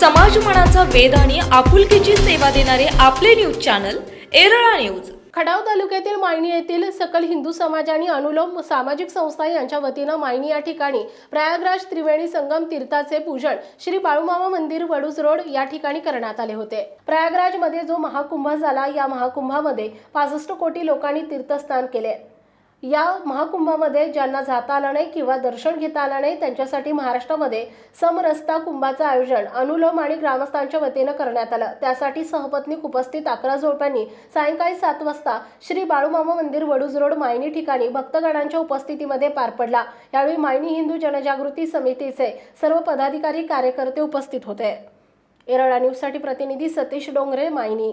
समाजमनाचा वेध आणि आपुलकीची सेवा देणारे आपले news channel Erala news. Khatav तालुक्यातील मायणी येथील सकल हिंदू समाज आणि अनुलोम सामाजिक संस्था यांच्या वतीनं मायणी या ठिकाणी प्रयागराज त्रिवेणी संगम तीर्थाचे पूजन श्री बाळूमामा मंदिर वडूज रोड या ठिकाणी करण्यात आले होते. प्रयागराजमध्ये जो महाकुंभ झाला या महाकुंभामध्ये पासष्ट कोटी लोकांनी तीर्थस्नान केले. या महाकुंभामध्ये ज्यांना जाता आलं नाही किंवा दर्शन घेता आलं नाही त्यांच्यासाठी महाराष्ट्रामध्ये समरस्ता कुंभाचं आयोजन अनुलोम आणि ग्रामस्थांच्या वतीनं करण्यात आलं. त्यासाठी सहपत्नीक उपस्थित अकरा जोडप्यांनी सायंकाळी सात वाजता श्री बाळूमामा मंदिर वडूज रोड मायनी ठिकाणी भक्तगणांच्या उपस्थितीमध्ये पार पडला. यावेळी मायनी हिंदू जनजागृती समितीचे सर्व पदाधिकारी कार्यकर्ते उपस्थित होते. एरळा न्यूजसाठी प्रतिनिधी सतीश डोंगरे मायनी.